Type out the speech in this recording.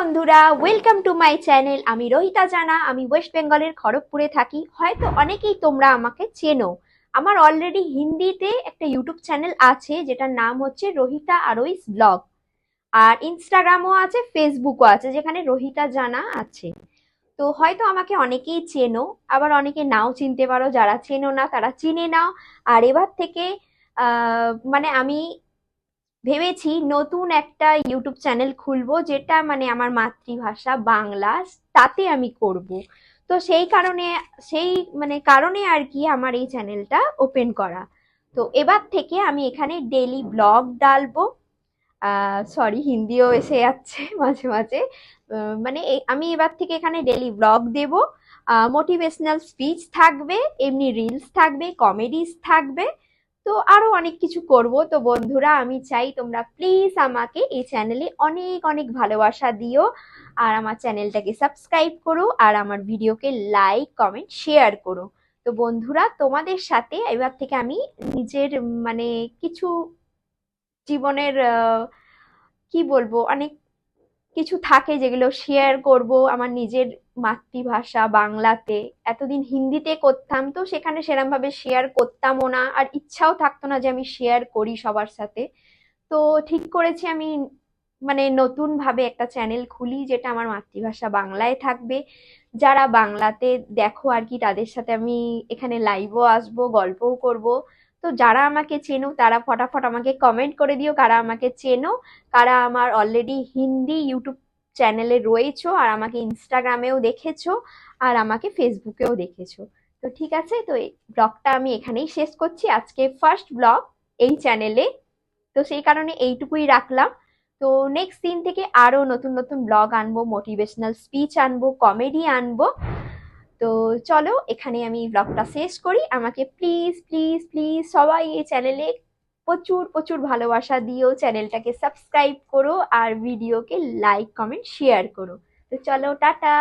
বন্ধুরা welcome to my channel আমি রোহিতা জানা, আমি ওয়েস্ট বেঙ্গলের খড়গপুরে থাকি। হয়তো অনেকেই তোমরা আমাকে চেনো। আমার অলরেডি হিন্দিতে একটা ইউটিউব চ্যানেল আছে, যেটার নাম হচ্ছে রোহিতা আরোইস ব্লগ। আর ইনস্টাগ্রামও আছে ফেসবুকও আছে, যেখানে রোহিতা জানা আছে। তো হয়তো আমাকে অনেকেই চেনো, আবার অনেকে নাও চিনতে পারো, যারা চেনো না, তারা চিনে নাও। আর এবার থেকে মানে আমি ভেবেছি নতুন একটা ইউটিউব চ্যানেল খুলবো, যেটা মানে আমার মাতৃভাষা বাংলা, তাতে আমি করব। তো সেই কারণে, সেই মানে কারণে আর কি আমার এই চ্যানেলটা ওপেন করা। তো এবার থেকে আমি এখানে ডেলি ব্লগ ডালবো। সরি হিন্দিও এসে যাচ্ছে মাঝে মাঝে। মানে আমি এবার থেকে এখানে ডেলি ব্লগ দেব। মোটিভেশনাল স্পিচ থাকবে, এমনি রিলস থাকবে কমেডিস থাকবে। তো আরও অনেক কিছু করব। তো বন্ধুরা, আমি চাই তোমরা প্লিজ আমাকে এই চ্যানেলে অনেক অনেক ভালোবাসা দিও আর আমার চ্যানেলটাকে সাবস্ক্রাইব করো আর আমার ভিডিওকে লাইক কমেন্ট শেয়ার করো। তো বন্ধুরা, তোমাদের সাথে এবার থেকে আমি নিজের মানে কিছু জীবনের কি বলব, অনেক কিছু থাকে যেগুলো শেয়ার করব আমার নিজের মাতৃভাষা বাংলাতে। এতদিন হিন্দিতে করতাম তো সেখানে সেরকম ভাবে শেয়ার করতামও না আর ইচ্ছাও থাকতো না যে আমি শেয়ার করি সবার সাথে। তো ঠিক করেছি আমি মানে নতুন ভাবে একটা চ্যানেল খুলি যেটা আমার মাতৃভাষা বাংলায় থাকবে। যারা বাংলাতে দেখো আর কি তাদের সাথে আমি এখানে লাইভও আসব, গল্পও করব। তো যারা আমাকে চেনো, তারা ফটাফট আমাকে কমেন্ট করে দিও কারা আমাকে চেনো। কারা আমার অলরেডি হিন্দি ইউটিউব চ্যানেলে রয়েছো আর আমাকে ইনস্টাগ্রামেও দেখেছ আর আমাকে ফেসবুকেও দেখেছ। তো ঠিক আছে, তো এই ব্লগটা আমি এখানেই শেষ করছি। আজকে ফার্স্ট ব্লগ এই চ্যানেলে তো সেই কারণে এইটুকুই রাখলাম। তো নেক্সট দিন থেকে আরও নতুন নতুন ব্লগ আনব মোটিভেশনাল স্পিচ আনব কমেডি আনব। তো চলো, এখানে আমি ব্লগটা শেষ করি। আমাকে প্লিজ প্লিজ প্লিজ সবাই এই চ্যানেলে প্রচুর প্রচুর ভালোবাসা দিও। চ্যানেলটাকে সাবস্ক্রাইব করো আর ভিডিওকে লাইক কমেন্ট শেয়ার করো। তো চলো, টাটা!